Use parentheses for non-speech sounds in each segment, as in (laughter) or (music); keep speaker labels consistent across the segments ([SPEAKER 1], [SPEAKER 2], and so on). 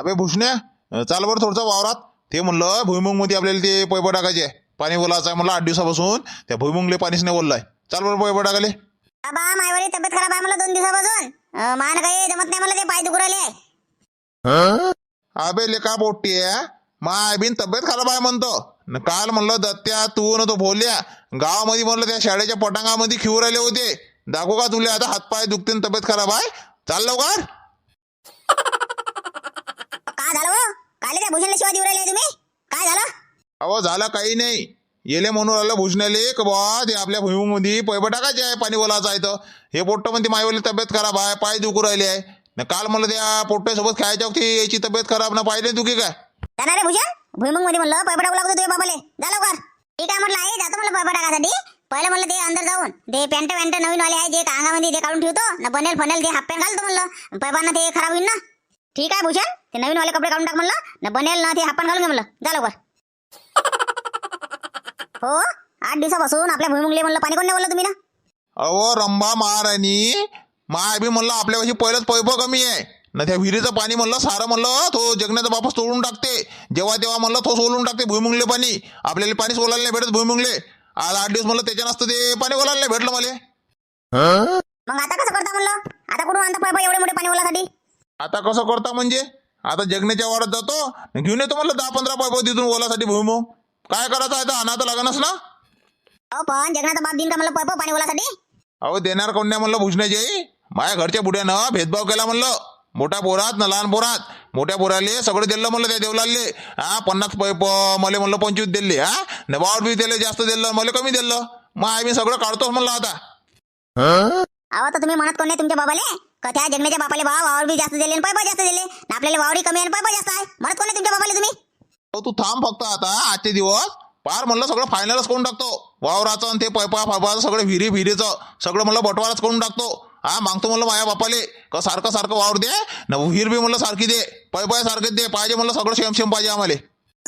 [SPEAKER 1] अबे भुसण्या अं, चाल बरं थोडंसं वावरात. ते म्हणलं भुईमुंगमध्ये आपल्याला ते पैप टाकायचे. पाणी बोलायचं आहे म्हणलं आठ दिवसापासून. त्या भुईमुंगले पाणीच नाही बोललाय चाल बरं पैप टाकाले
[SPEAKER 2] बाबा तब्येत खराब आहे मला दोन दिवसापासून. मान काही जमत नाही मला ते पाय दुखू राहिले.
[SPEAKER 1] अबे लेका पोट्टी आहे? माय बिन तब्येत खराब आहे म्हणतो. न काल म्हणलं दत्त्या तू न तो भोल्या गावामध्ये म्हणलं त्या शाळेच्या पटांगामध्ये खिऊ राहिले होते. दाखवू का तुला आता हातपाय दुखते तब्येत खराब आहे? चाल लवकर.
[SPEAKER 2] काय झालं हो? काल त्या भूषणला शिवाय देऊ राहिले तुम्ही? काय झालं?
[SPEAKER 1] अहो झालं काही नाही. येले म्हणून आलं भुसण्याले का बा ते आपल्या भुईमुंगमध्ये पैप टाकायचे आहे पाणी बोलायचं आहे तर. हे पोट्ट म्हणते माईवाली तब्येत खराब आहे पाय दुखू राहिले आहे. न काल म्हणलं त्या पोट्ट्यासोबत खेळायच्या वक्ती याची तब्येत खराब ना पाहिले दुखी काय?
[SPEAKER 2] जाणार रे भूषण? भुईमुंगमध्ये म्हणलं पैप टाकू लागतो तुझ्या बाबाले. जा लवकर. ठीक आहे म्हटलं आहे जातो म्हणलं पैप टाकासाठी. पहिलं म्हणलं ते अंदर जाऊन. ते पॅन्ट पॅन्ट नवीन वाले आहे जे अंगामध्ये ते काढून ठेवतो ना बनेल फनेल ते हाफ पॅन्ट घालतो म्हणलं पैपांना ते खराब होईल ना? ठीक आहे भूषण. ते नवीन वाले कपडे काढून टाक म्हणलं. ना बनेल ना ते पॅन्ट घालून घे म्हणलं. जा लवकर. (laughs) हो? आठ दिवसापासून आपल्या भुईमुंगले म्हणलं. पाणी कोण नाही बोललं तुम्ही ना?
[SPEAKER 1] अहो रंभा महाराणी. माय बी म्हणलं आपल्यापाशी पहिलंच पैप कमी आहे. ना त्या विहिरीचं पाणी म्हणलं सारं म्हणलं तो जगण्याचा बापस तोडून टाकते. जेव्हा तेव्हा म्हणलं तो सोलून टाकते भुईमुंगले पाणी. आपल्याला पाणी सोलायला नाही भेटत भुईमुंगले. आज आठ दिवस म्हणलं त्याच्या नसतं ते पाणी बोलायला नाही भेटलं मला.
[SPEAKER 2] मग आता कसं करता म्हणलं? आता कुठून आणता पैप एवढे मोठे पाणी बोलासाठी
[SPEAKER 1] आता कसं करता म्हणजे? आता जगण्याच्या वारात जातो घेऊन येतो म्हणलं दहा पंधरा पैप तिथून ओलासाठी भुईमुंग. काय करायचं आहे तर अनाथ लागणच ना?
[SPEAKER 2] अहो पण जगण्याचा बाप दिन का म्हणलं पैप पाणी
[SPEAKER 1] अहो देणार कोण नाही म्हणलं भुजण्याची आई? माझ्या घरच्या बुड्यानं भेदभाव केला म्हणलं. मोठ्या पोरात ना लहान पोरात. मोठ्या पोराले सगळं दिलं म्हणलं त्या देवलाले. हा पन्नास पैप मला म्हणलं पंचवीस दिले हा? न वावर बी त्याला जास्त दिलं मला कमी दिलं. मग मी सगळं काढतोच म्हणलं आता.
[SPEAKER 2] अहो तर तुम्ही म्हणत कोण नाही तुमच्या बाबाले? का त्या जगण्याच्या बापाले भाव वावर बी जास्त दिले पैप जास्त दिले? आणि आपल्याला वावरी कमी आणि पैप जास्त आहे. म्हणत कोण तुमच्या बाबाले तुम्ही?
[SPEAKER 1] तू थांब फक्त आता आजचे दिवस. पार म्हणलं सगळं फायनलच करून टाकतो. वावराचं आणि ते पैपा फायपाचं सगळं विहिरी विहिरीचं. सगळं म्हणलं बटवाराच करून टाकतो. हा मागतो म्हणलं माझ्या बापाले. का सारखं सारखं वावर दे. न विहीर बी म्हणलं सारखी दे. पैपाय सारखं दे. पाहिजे म्हणलं सगळं शेम शेम पाहिजे आम्हाला.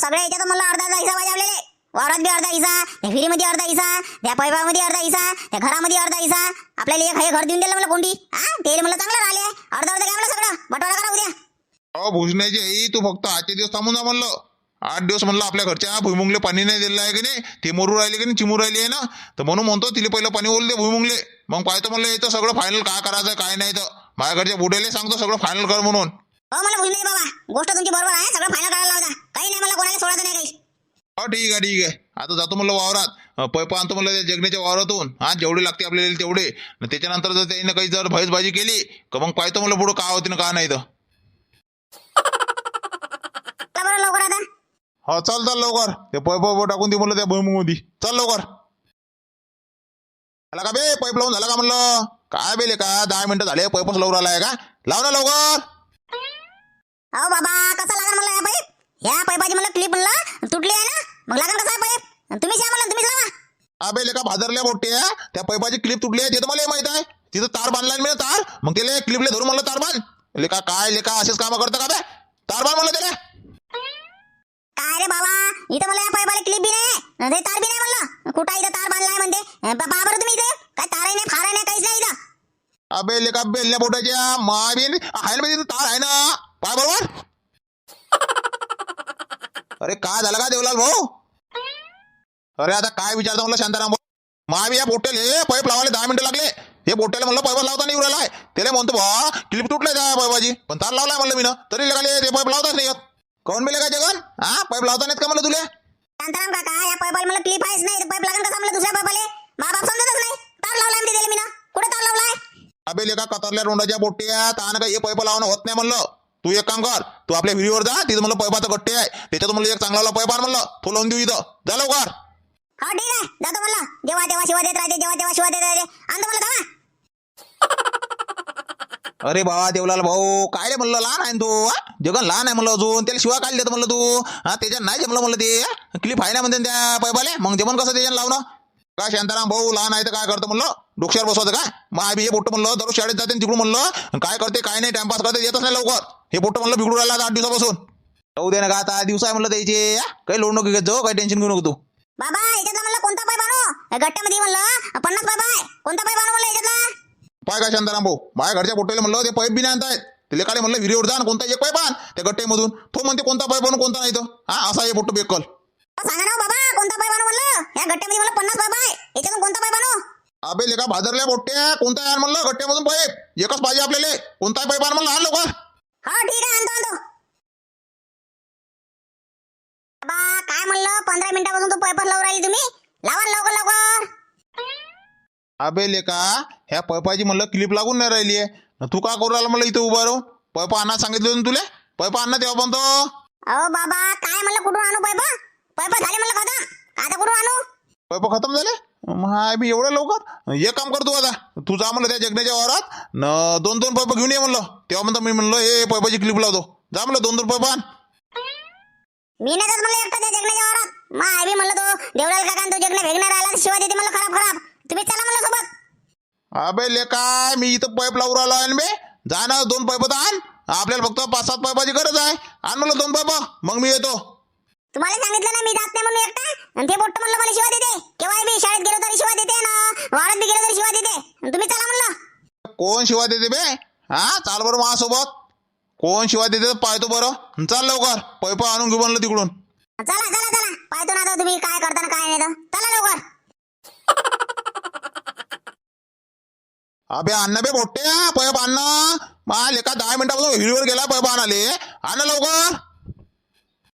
[SPEAKER 2] सगळ्या याच्यात मला अर्धा अर्धा पाहिजे आपल्याला. वावरात बी अर्धा हिसा त्या विहिरीमध्ये अर्धा हिसा त्या पैपामध्ये अर्धा हिसा त्या घरामध्ये अर्धा हिसा आपल्याला एक हे घर देऊन दिलं मला कोंडी. हा ते मला चांगलं राहिले अर्धा अर्धा मला सगळं. बटवारा करा उद्या.
[SPEAKER 1] अहो भुजण्याची आई तू फक्त आजचे दिवस थांबून जा म्हणलं. आठ दिवस म्हणलं आपल्या घरच्या भुईमुंगले पाणी नाही दिलं आहे की नाही? ते मरू राहिले की नाही? चिमू राहिली आहे ना? तर म्हणून म्हणतो तिला पहिलं पाणी ओल दे भुईमुंगले. मग पाहतो म्हणलं येतं सगळं फायनल काय करायचं काय नाही तर माझ्या घरच्या बुड्याला सांगतो सगळं फायनल कर म्हणून.
[SPEAKER 2] हो मला नाही बाबा. गोष्ट तुमची बरोबर आहे. सगळं फायनल करायला लावता काही नाही मला कोणाला सोडायचं नाही काही.
[SPEAKER 1] हो ठीक आहे ठीक आहे. आता जातो म्हणलं वावरात. पैपा आणतो म्हणलं त्या जगण्याच्या वावरातून. हा जेवढे लागते आपल्याला तेवढे. त्याच्यानंतर जर त्याने काही जर भाजी केली का मग पाहतो म्हणलं पुढं का होते ना का नाही तर. (laughs)
[SPEAKER 2] लवकर आता?
[SPEAKER 1] हो चल चल लवकर. ते पैप पैप टाकून दे म्हणलं त्या भुईमुंगमध्ये. चल लवकर. झाला का बे? पाईप लावून झाला का म्हणलं? काय बेले का दहा मिनिटं झाले. पाईपच लावून राहिलाय का? लाव ना लवकर.
[SPEAKER 2] अहो बाबा. या पाईपाची मला क्लिप म्हणलं तुटली आहे ना? मग लागेल कसा पाईप तुम्हीच या म्हणलं तुम्हीच लावा
[SPEAKER 1] अबे लेका भादरल्या मोठे त्या पाईपाची क्लिप तुटली आहे ते तर मला माहीत आहे. तिथं तार बांधला मी तार. मग त्याला क्लिपले धरून म्हणलं तार बांध. लेका काय लेका असेच कामं करतं का बे? तार बांध म्हणलं त्याला.
[SPEAKER 2] काय रे बाबा? इथं मला या पाईपाला क्लिप बी नाही ते तार बी नाही म्हणलं. कुठं इथं तार बांधलाय म्हणते? अं, बा- बा बरं तुम्ही इथे. काय तारही नाही फारही नाही काहीच नाही इथं.
[SPEAKER 1] अबे लेका बेलल्या बोटाच्या माबीन आहे ना तिथं तार आहे ना. पाय बरोबर. अरे काय झालं का देवलाल भाऊ? अरे आता काय विचारता म्हणलं शांताराम भाऊ? महाबी या पोट्याले पाईप लावायला दहा मिनिटं लागले. हे पोट्याला म्हणलं पाईप लावता नाही उरालाय त्याला म्हणतो बा क्लिप तुटलाय त्या पाईपाची. पण तार लावलाय म्हणलं मी ना तरी लगाले ते पाईप लावताच नाही कोण बेले का जगन? हा? पाईप लावता नाहीत का म्हणलं तुले?
[SPEAKER 2] शांताराम काका या पाईपाला मला क्लिप आहेच नाही. पाईप लागेल कसं म्हणलं दुसऱ्या मा बाप समजतच नाही. तार लावलाय त्याला मी ना कुठे तार लावलाय?
[SPEAKER 1] अबे लेका कतरल्या रोंडाच्या बोट्या तान का हे पैप लावणं होत नाही म्हणलं. तू एक काम कर तू आपल्या विहिरीवर जा तिथं म्हणलं पैपाचं गट्टे आहे. त्याच्यात म्हणलं एक चांगला पैप आण म्हणलं तो लावून देऊ इथं. जा लवकर.
[SPEAKER 2] हो ठीक आहे. जातो म्हणलं. जेव्हा तेव्हा शिवा देत राहते जेव्हा तेव्हा शिवा देत राहते. आणतो मला थांबा (laughs)
[SPEAKER 1] अरे बाबा देवलाल भाऊ काय रे म्हणलं लहान आहे ना तू हा? जगन लहान आहे म्हणलं अजून. त्याला शिवा काढले म्हणलं तू. हा त्याच्यात नाही जमलं म्हणलं ते. क्लिप आहे ना म्हणते त्या पैपाले मग जमन कसं त्याच्यानं लावणं? काय शांताराम भाऊ लहान आहे तर काय करतो म्हणलं? डोक्यावर बसवतं का? मग आम्ही हे बोट म्हणलं दररोज शाळेत जाते आणि तिकडून म्हणलं काय करते काय नाही टाइमपास करते येतच नाही लवकर. हे बोट म्हणलं बिघडून राहिला आता आठ दिवसापासून. जाऊ दे ना का आता दिवस आहे म्हणलं त्याचे. हा? काही लोड नको घेत जाऊ काही टेन्शन घेऊ नको तू.
[SPEAKER 2] बाबा याच्यातला म्हणलं कोणता पाईप आणू गट्ट्यामध्ये म्हणलं पन्नास पाईप आहे कोणता पाईप आणू म्हणलं याच्यातला?
[SPEAKER 1] पाय काय शांताराम भाऊ? माझ्या घरच्या पोट्याला म्हणलं ते पाईप बी नाही आणतायत. तिला काय म्हणलं विहिरीवर जा आणि कोणता एक पाईप आण त्या गट्ट्यामधून तो म्हणते कोणता पाईप आणू कोणता नाही तो. हा असा आहे पोट्टू बेकल.
[SPEAKER 2] सांगा ना हो बाबा कोणता पाईप आणू म्हणलं? या गट्ट्यामध्ये मला पन्नास पाईप आहे याच्यातून कोणता पाईप आणू
[SPEAKER 1] अबे लेका भादरल्या पोट्ट्या कोणता आण म्हणलं गट्ट्यामधून पाईप. एकच पाहिजे आपल्याला. कोणता पाईप आण म्हणलं आण लवकर.
[SPEAKER 2] हो ठीक आहे आणतो आणतो. बाबा काय म्हणलं? पंधरा मिनिटापासून तू पाईपच लावून राहिली तुम्ही. लावा ना लवकर लवकर.
[SPEAKER 1] अबे लेका ह्या पैपाची म्हणलं क्लिप लागून नाही राहिली आहे. तू का करू राहिला म्हणलं इथं उभा राहून? पैप आणा सांगितलं होतं ना तुला? पैप आणा तेव्हा पण तो
[SPEAKER 2] अहो बाबा काय म्हणलं? कुठून आणू पाईप पाईप झाले म्हणलं खतम. आता कुठून आणू?
[SPEAKER 1] पैप खतम झाले? माय बी एवढं लवकर? एक काम कर तू आता. तू जा म्हणलं त्या जगण्याच्या वावरात. न दोन दोन पैप घेऊन ये म्हणलं. तेव्हा म्हणतो मी म्हणलं हे पैपाची क्लिप लावतो. जा म्हणलं दोन दोन पैप आण.
[SPEAKER 2] मी नाही म्हणलं एकटा त्या जगण्याच्या वावरात. मा बी म्हणलं तो देवलाल काका तो जगण्या भेगणार आला शिवाय देते म्हणलं खराब खराब. तुम्ही चला म्हणलं सोबत.
[SPEAKER 1] अबे लेका मी इथं पाईप लावून राहिलो आहे बे. जा ना दोन पैप तर आण. आपल्याला फक्त पाच सात पैपाची गरज आहे. आण म्हणलं दोन पैप मग मी येतो.
[SPEAKER 2] तुम्हाला सांगितलं ना मी जात नाही म्हणून एकटा? आणि ते पोट्ट म्हणलं मला शिवाय देते. केव्हा बी शाळेत गेलो तरी शिवाय देते ना. वावरात बी गेलो तरी शिवाय देते. तुम्ही चला म्हणलं.
[SPEAKER 1] कोण शिवा देते बे? हा? चाल बरं माझ्यासोबत. कोण शिवा देते पाहतो बरं. चाल लवकर. पैप आणून घेऊ म्हणलं तिकडून.
[SPEAKER 2] चला चला चला. पाहतो ना आता तुम्ही काय करता ना काय नाही तर. चला लवकर.
[SPEAKER 1] अबे अन्न बे मोठे. पैप अन्न मा लेका दहा मिनिटापासून हिरीवर गेला पैप आणाले अन्न लवकर.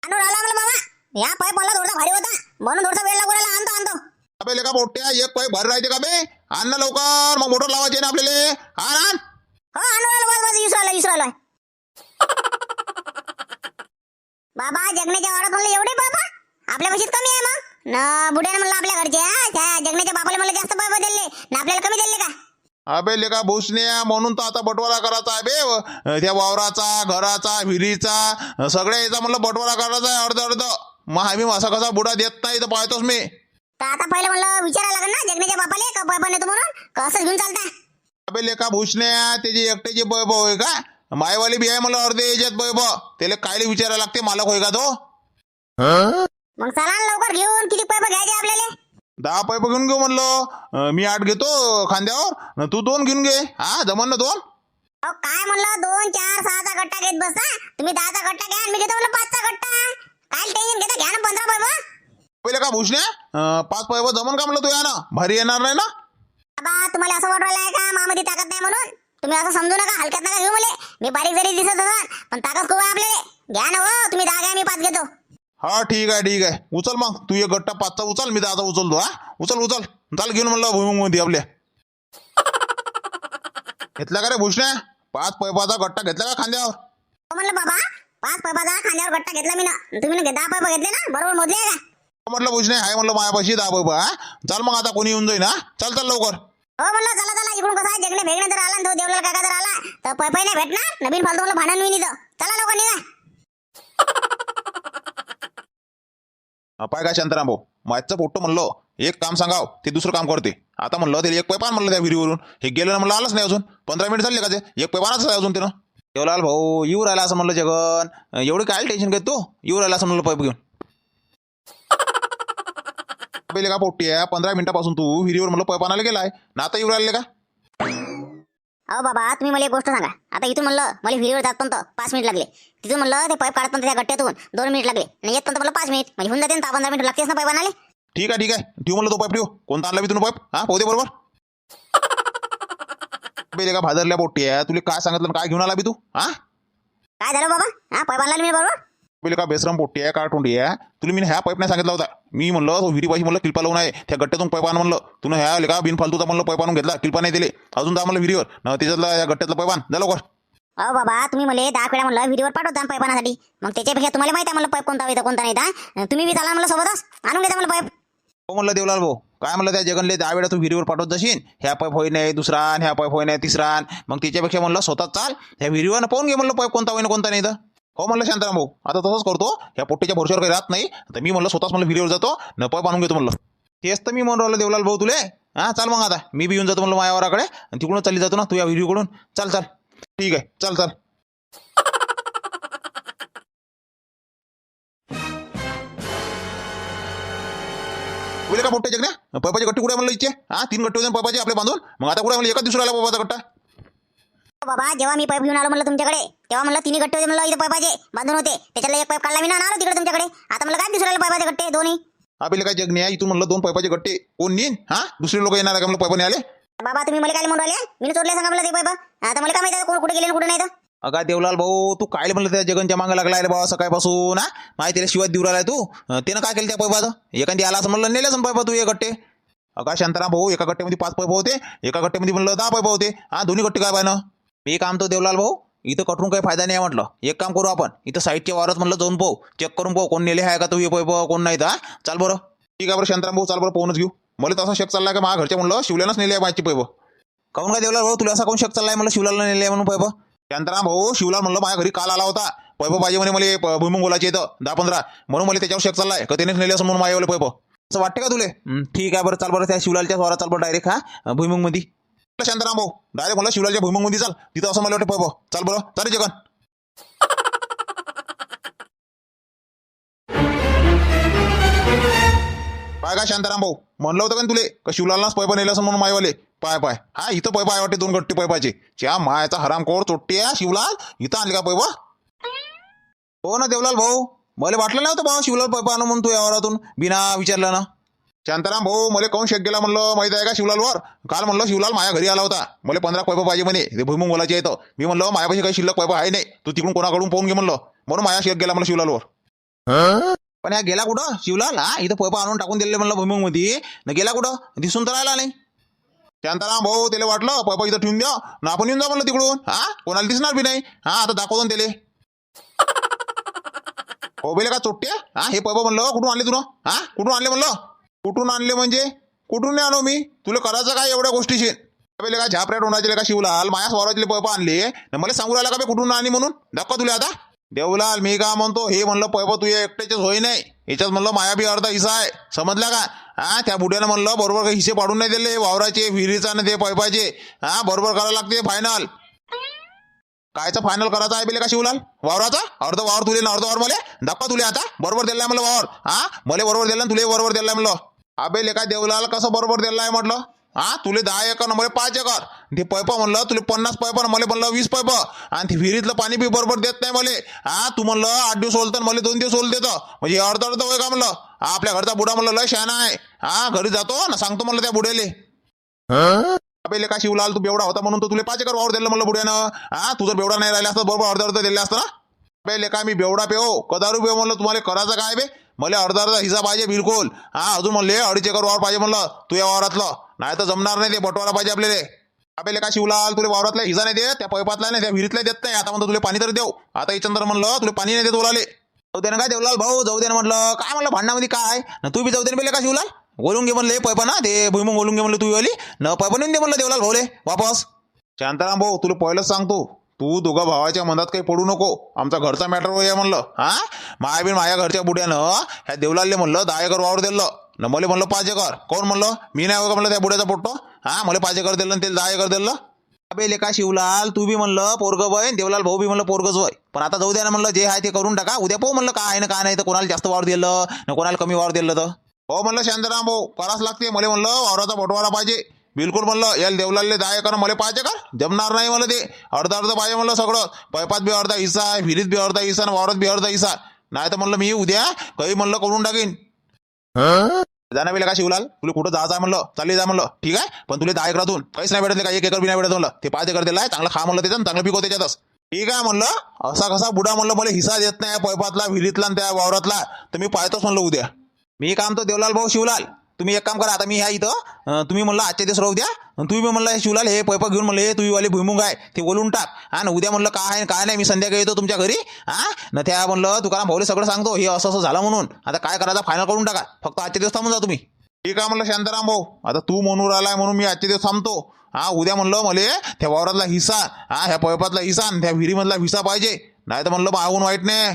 [SPEAKER 2] आणून आला मला बाबा. या पाईप मला थोडासा भारी होता. म्हणून थोडासा वेळ लागू राहिला. आणतो आणतो.
[SPEAKER 1] अबे लेका मोठ्या एक पाईप भर राहते का बे? अन्न लवकर मग मोटर लावायचे ना आपल्याला. आण आण.
[SPEAKER 2] हो आलो बस बस आलोय (laughs) बाबा जगण्याच्या वावरात म्हणलं एवढे बाबा? आपल्या पैशात कमी आहे मग? न बुड्याने म्हणलं आपल्या घरचे हा, त्या जगण्याच्या बापाला म्हणलं जास्त पैसे दिले. ना आपल्याला कमी दिले का?
[SPEAKER 1] अबे लेका भुसण्या म्हणून तर आता बटवारा करायचा आहे बे. त्या वावराचा घराचा विहिरीचा सगळ्या याचा म्हणलं बटवारा करायचा आहे अर्ध अर्ध. मग आम्ही असा कसा बुडा देत नाही तर पाहतोच मी.
[SPEAKER 2] तर आता पहिलं म्हणलं विचारायला लागेल ना जगण्याच्या बापाले का पैपा नेतो म्हणून? का असंच घेऊन चालता
[SPEAKER 1] अबे लेका भुसण्या त्याची एकट्याची बैब होय का? मायवाली बी आहे मला अर्धे याच्यात बैब. त्याला कायले विचारायला लागते मालक होय का तो?
[SPEAKER 2] मग चला ना लवकर घेऊन किती पैपा घ्यायचे आपल्याला?
[SPEAKER 1] दहा पैप घेऊन घेऊ म्हणलं. अं, मी आठ घेतो खांद्यावर. न तू दोन घेऊन घे. हा जमन ना दोन?
[SPEAKER 2] अहो काय म्हणलं? दोन चार सहाचा गट्टा घेत बसा तुम्ही दहाचा गट्टा घ्या आणि मी घेतो म्हणलं पाचचा गट्टा. काय टेन्शन घेता? घ्या ना पंधरा पैपा
[SPEAKER 1] पहिले का अं, पाच पैप जमन का म्हणलं तू या ना भारी येणार नाही ना?
[SPEAKER 2] बाबा तुम्हाला असं वाटू राहिलं का? मामध्ये ताकद नाही म्हणून? तुम्ही असं समजू नका हलक्यात नका घेऊ मले. मी बारीक जरी दिसत असाल पण ताकद खूप आहे आपल्याला. घ्या ना हो तुम्ही दहा घ्या मी पाच घेतो.
[SPEAKER 1] हा ठीक आहे ठीक आहे. उचल मग. तू एक गट्टा पाचचा उचल मी दहाचा उचलतो हा. उचल उचल. चाल घेऊन म्हणलं भुईमुगमध्ये आपल्या. (laughs) घेतला का रे भुसण्या पाच पैपाचा गट्टा घेतला का खांद्यावर?
[SPEAKER 2] हो म्हणलं बाबा पाच पैपाचा खांद्यावर गट्टा घेतला मी ना. तुम्ही ना दहा पैपा घेतले ना? बरोबर मोजले का?
[SPEAKER 1] म्हटलं भुसण्या हाय म्हणलं मायापाशी दहा पैपा हा. चाल मग आता कोणी येऊन जाईन चल चल लवकर.
[SPEAKER 2] हो म्हणलं चला चला इकडून कसं आहे जगणे भेगणे जर आला ना तो देवलाल काका जर आला. तर पैपाही नाही भेटणार? नवीन फालतू म्हणलं भांडण इथं. चला लवकर निघा.
[SPEAKER 1] हा, पाय काय शांताराम भाऊ? माझचं पोट्ट म्हणलं एक काम सांगाव ते दुसरं काम करते. आता म्हणलं त्याला एक पैपान म्हणलं त्या विहिरीवरून. हे गेलं ना म्हणलं आलंच नाही अजून. पंधरा मिनिट झाले का ते? एक पैपानच आहे अजून त्यानं. देवलाल भाऊ येऊ राहिला असं म्हणलं जगन. एवढी काय टेन्शन घेत तू? येऊ राहिला असं म्हणलं पैप घेऊन. पहिले का पोट्टी आहे पंधरा मिनिटापासून तू विहिरीवर म्हणलं पैप आणायला गेलाय. ना आता येऊ राहिले का?
[SPEAKER 2] अहो बाबा तुम्ही मला एक गोष्ट सांगा. आता इथून म्हणलं मला विहिरीवर जात पण पाच मिनिट लागले. तिथून म्हणलं ते पाईप काढत पण त्या गट्ट्यातून दोन मिनिट लागले. आणि येत पण मला पाच मिनिट. म्हणजे होऊन जाते दहा पंधरा मिनिट लागतेच ना पाईप आणाले
[SPEAKER 1] ठीक आहे ठीक आहे. ठेवू म्हणलं तो पाईप ठेवू. कोणता आणला बी तुम्ही पाईप? हा पोहते बरोबर. पहिले का भादरल्या पोट्टी आहे तुला काय सांगितलं काय घेऊन आला बी तू? हा?
[SPEAKER 2] काय झालं बाबा? हा पाईप आणला मी बरोबर?
[SPEAKER 1] पहिले का बेसरम पोट्टी आहे काटुंडी आहे? तुला मी ह्या पाईप नाही सांगितला होता. मी म्हणलं तो विहिरीपाशी म्हणलं किल्पा लावून आहे. त्या गट्ट्यातून पाईप आण म्हणलं. तुला ह्या लेका बिन फालतूचा म्हणलं पाईप आणून घेतला. किल्पा नाही दिले. अजून जा म्हणलं विहिरीवर. न त्याच्यातला या गट्ट्यातलं पाईप आण. जा लवकर.
[SPEAKER 2] अहो बाबा तुम्ही मला दहा वेळा म्हणलं व्हिडिओवर पाठवता पाईपासाठी मग त्याच्यापेक्षा तुम्हाला माहिती आहे मला पाईप कोणता येतं कोणता नाही येतं. तुम्ही बी चाला मला सोबतच. आणून घेता मला पाईप
[SPEAKER 1] हो म्हणलं देवलाल भाऊ. काय म्हणलं त्या जगनले दहा वेळा तू विहिरीवर पाठवत जाशील. ह्या पाईप होई नाही दुसरा आण, ह्या पाईप होई नाही तिसरा. मग त्याच्यापेक्षा म्हणलं स्वतः चाल. ह्या विहिरीवर पाहून घे म्हणलं पाईप कोणता होईना कोणता नाही तर हो म्हणलं शांताराम भाऊ आता तसंच करतो. या पोट्टीच्या भरशावर काही राहत नाही. तर मी म्हणलं स्वतःच म्हणलं विहिरीवर जातो. न पाईप बांधून घेतो म्हणलं. तेच तर मी म्हणून राहिलं देवलाल भाऊ तुले. हा चाल मग आता. मी बी येऊन जातो म्हणलं मायावराकडे. आणि तिकडून चालली जातो ना तू या विहिरीकडून चाल चाल. ठीक आहे. चाल चाल. बोले का मोठे जगण्या? पैपाची गट्टे कुठे म्हणलं इच्छे हा तीन गट्टे होते पप्पाचे आपले बांधून? मग आता कुठे म्हणलं? एकाच दिवशी राहिला पैपाचा गट्टा.
[SPEAKER 2] बाबा जेव्हा मी पाईप घेऊन आलो म्हणलं तुमच्याकडे तेव्हा म्हणलं तिन्ही गट्टे होते म्हणलं इथे पाईपाचे बांधून होते. त्याच्याला एक पाईप काढला मी ना आलो तिकडे तुमच्याकडे. आता मला काय दुसऱ्याला पाईपाचे गट्टे दोन्ही?
[SPEAKER 1] आपल्याला काय जग नाही इथून म्हणलं दोन पैपाचे गट्टे. कोण नेईन हा? दुसरे लोक येणार आहे का? म्हणलं पैपाने आले
[SPEAKER 2] बाबा तुम्ही मला काय म्हणून राहिले? मी चोरले सांगा मला ते पाईप. आता मला काय माहिती आहे कोण कुठे गेले कुठे नाही तर?
[SPEAKER 1] अगा देवलाल भाऊ तू काय म्हणलं त्या जगनच्या मागं लागला आहे बाबा सकाळपासून हा? माहिती त्याला शिवाय देऊ राहिलाय तू? त्यानं काय केलं त्या पैपाचं एखादी आला असं म्हणलं नेले असं पैपा तू एक गट्टे. अगा शांताराम भाऊ एका गट्ट्यामध्ये पाच पैप होते. एका गट्ट्यामध्ये म्हणलं दहा पैप होते. हा दोन्ही गट्टे काय पाहिनं मी काम तो देवलाल भाऊ इथं कठून काही फायदा नाही आहे म्हटलं एक काम करू आपण इथं साईडच्या वावरात म्हटलं जाऊन पाहू चेक करून पाहू कोण नेले आहे का तू हे पैप कोण नाही तर चाल बरं ठीक आहे बरं शांतराम भाऊ चाल बरं पाहूनच घेऊ मला तसा शक चालला का माझ्या घरच्या म्हणलं शिवल्यानंच नेले आहे माझी पैप काऊन काय देवलाल भाऊ तुला असा कोण शक चाललाय मला शिवलाला नेले म्हणून पैप शांताराम भाऊ शिवलाल म्हणलं माझ्या घरी काल आला होता पैप पाहिजे म्हणे मला भुईमुंग बोलायचे येतं दहा पंधरा म्हणून मला त्याच्यावर शक चाललाय का त्यानेच नेले असं म्हणून माझ्यावाले पैप असं वाटते का तुले ठीक आहे बरं चाल बरं त्या शिवलालच्या वारा चाल बरं डायरेक्ट हा भुईमुंगमध्ये शांताराम भाऊ. डायरेक्ट मला शिवलालच्या भुईमुंगमध्ये चाल. तिथं असं मला वाटतं चाल बरं. चालेल जगन. पाय का शांताराम भाऊ? म्हणलं होतं का तुले? का शिवलालनाच पैपा नेलं असं म्हणून मायवाले? पाय पाय. हा इथं पैपा आहे वाटते दोन गट्टी पैपाचे च्या मायाचा हरामखोर चोट्टी आहे शिवलाल. इथं आणले का पैपा हो ना देवलाल भाऊ. मला वाटलं नव्हतं भाऊ शिवलाल पैपा आणू म्हणून तू यावरातून बिना विचारलं ना. शांताराम भाऊ मला काऊन शेक गेला म्हणलं? माहिती आहे का शिवलालवर? काल म्हणलं शिवलाल माझ्या घरी आला होता. मला पंधरा पैप पाहिजे म्हणे. ते भुईमुंग बोलायचे येतं मी म्हणलं माझ्यापाशी काही शिल्लक पैप आहे नाही. तू तिकडून कोणाकडून पाहून घे म्हणलं. म्हणून माझ्या शेक गेला म्हणलं शिवलालवर. पण या गेला कुठं? शिवलाल? हा इथं पैप आणून टाकून दिले म्हणलं भुईमुंगमध्ये न गेला कुठं? दिसून तर राहिला नाही. शांताराम भाऊ त्याला वाटलं पैप इथं ठेवून द्या. ना आपण येऊन जा म्हणलं तिकडून. हा कोणाला दिसणार बी नाही. हा आता दाखवतो त्याले. (laughs) हो बेले का चोट्ट्या हा हे पैप म्हणलं कुठून आणले तुला? हा कुठून आणले म्हणलं? कुठून आणले म्हणजे? कुठून नाही आणू मी? तुला करायचं काय एवढ्या गोष्टीशी? पहिले का झापऱ्या टोनाचे का शिवलाल माया स्वराजले पैप आणले. मला सांगू राहिला का बे कुठून आणली म्हणून? धक्का तुला आता. देवलाल मी का म्हणतो? हे म्हणलं पैप तुझ्या एकट्याचेच होई नाही. याच्यात म्हणलं माया बी अर्धा हिस्सा आहे. समजला का? हा त्या बुड्यानं म्हणलं बरोबर काही हिस्से पाडून नाही दिले वावराचे विहिरीचा ना ते पैपाचे हा बरोबर करायला लागते फायनल कायचं फायनल करायचं आहे बेले का शिवलाल? वावराचा? अर्ध वावर तुले ना अर्ध वावर मला? धक्का तुले आता. बरोबर दिलाय मला वावर. हा मला बरोबर दिला तुले बरोबर दिलाय म्हणलं. अबे लेका देवलाला कसं बरोबर दिलाय म्हटलं? हा तुले दहा एकर ना मला पाच एकर. ते पैप म्हणलं तुले पन्नास पैप ना मला म्हणलं वीस पैप. आणि ते विहिरीतलं पाणी बी बरोबर देत नाही मला. हा तू म्हणलं आठ दिवस ओलतं आणि मला दोन दिवस ओल देतं. म्हणजे अर्ध अर्ध होय का म्हणलं? हा, आपल्या घरचा बुडा म्हणलं लय शहाणा आहे. हा घरी जातो ना सांगतो म्हणलं त्या बुड्याले. अबे का शिवलाल तू बेवडा होता म्हणून तो तुला पाच एकर वावर दिलं म्हणलं बुड्यानं. हा तू जर बेवडा नाही राहिला असतं बरोबर अर्ध अर्ध दिले असतं ना. अबे लेका मी बेवडा पेव कदारू पेव म्हणलं तुम्हाला करायचं काय बे? मला अर्धा अर्धा हिसा पाहिजे बिलकुल. हा अजून म्हणले अडीच एकर वावर पाहिजे म्हणलं तू या वावरातलं. नाही तर जमणार नाही ते बटवारा पाहिजे आपल्याला. अबे का शिवलाल तुला वावरातला हिजा नाही देत त्या पैपातला नाही त्या विहिरीतला देत नाही. आता म्हणतो तुला पाणी तर देऊ. आता चंद्र म्हणलं तुला पाणी नाही देत बोलाले. जाऊ दे ना काय देवलाल भाऊ जाऊ दे ना म्हटलं काय म्हणलं भांडणामध्ये काय? न तू बी जाऊ दे ना बेले का शिवलाल? बोलून घे म्हणले पैपा ना ते भुईमुंग बोलून घे म्हणलं तू आली न पैपा नेऊन दे म्हणलं देवलाल भाऊले वापस. शांताराम भाऊ तुला पहिलंच सांगतो. तू दोघा भावाच्या मनात काही पडू नको. आमचा घरचा मॅटर होय म्हणलं. हा? मायाबीन माझ्या घरच्या बुड्यानं ह्या देवलालले म्हणलं दहा एकर वावर दिलं. न मला म्हणलं पाच एकर कोण म्हणलं? मी नाही हो का म्हणलं त्या बुड्याचा पोट्टो हा? मला पाच एकर दिलं आणि त्याला दहा एकर दिलं. अबे लेका शिवलाल तू बी म्हणलं पोरग वय देवलाल भाऊ बी म्हणलं पोरगच होय. पण आता जाऊ द्या ना म्हणलं जे आहे ते करून टाका. उद्या पाहू म्हणलं काय आहे ना काय नाही तर कोणाला जास्त वावर दिलं ना कोणाला कमी वावर दिलं तर. हो म्हणलं शांताराम भाऊ करावंच लागते. मला म्हणलं वावराचा बटवारा पाहिजे. बिलकुल म्हणलं याला देवलालले दहा एकर मला पाच एकर जमणार नाही मला ते. अर्धा अर्ध पाहिजे म्हणलं सगळं. पैपात बी अर्धा हिस्सा आहे विहिरीत बी अर्धा हिस्सा आणि वावरात बी अर्धा हिस्सा. नाही तर म्हणलं मी उद्या काही म्हणलं करून टाकीन. जाणार बेला का शिवलाल? तुला कुठं जायचं म्हणलं? चालली जा म्हणलं. ठीक आहे? पण तुला दहा एकरातून काहीच नाही भेटत का एक एकर बी नाही भेटत म्हणलं. ते पाच एकर दिलाय चांगलं खा म्हणलं त्याच्यात चांगलं पिको त्याच्यातच. ठीक आहे म्हणलं? असा कसा बुडा म्हणलं मला हिस्सा देत नाही पैपातला विहिरीतला त्या वावरातला. तर मी पाहतोच म्हणलं उद्या. मी काम तो देवलाल भाऊ शिवलाल. तुम्ही एक काम करा आता मी ह्या इथं तुम्ही म्हणलं आजच्या दिवस राहू द्या. तुम्ही म्हणलं शिवलाल हे पैप घेऊन म्हणलं हे तुम्ही वाले भुईमुंग आहे ते बोलून टाक. हा ना उद्या म्हणलं काय आहे काय नाही मी संध्याकाळी येतो तुमच्या घरी. हा ना त्या म्हणलं तुकाराम भाऊले सगळं सांगतो हे असं असं झालं म्हणून. आता काय करायचं फायनल करून टाका. फक्त आजच्या दिवस थांबून जा तुम्ही. ठीक आहे म्हणलं शांताराम भाऊ. आता तू म्हणून राहिलाय म्हणून मी आजच्या दिवस थांबतो. हा उद्या म्हणलं मले त्या वावरातला हिस्सा हा ह्या पैपातला हिस्सा आणि त्या विहिरीमधला हिस्सा पाहिजे. नाही तर म्हणलं मागून वाईट नाही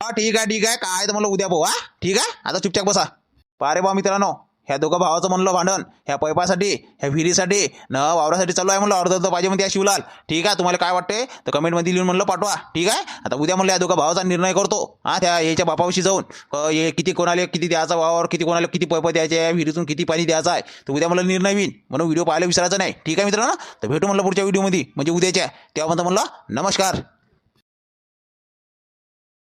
[SPEAKER 1] हा ठीक आहे ठीक आहे. काय तर म्हणलं उद्या भाऊ हा ठीक आहे? आता चुपचाप बसा. पारे बा मित्रांनो. ह्या दोघं भावाचं म्हणलं भांडण ह्या पैपासाठी ह्या विहिरीसाठी. न वावरासाठी चालू आहे म्हणलं अर्ध अर्ध पाहिजे म्हणते या शिवलाल. ठीक आहे तुम्हाला काय वाटते तर कमेंटमध्ये लिहून म्हणलं पाठवा. ठीक आहे? आता उद्या म्हणलं या दोघं भावाचा निर्णय करतो. हा त्या याच्या बापाविषयी जाऊन. हे किती कोणाला किती द्यायचा वावर किती कोणाला किती पैप द्यायचे आहे विहिरीतून किती पाणी द्यायचं आहे? तर उद्या मला निर्णय येईन म्हणून व्हिडिओ पाहायला विसरायचं नाही. ठीक आहे मित्रांनो? तर भेटू म्हणलं पुढच्या व्हिडिओमध्ये म्हणजे उद्याच्या. तेव्हा म्हणतं म्हणलं नमस्कार.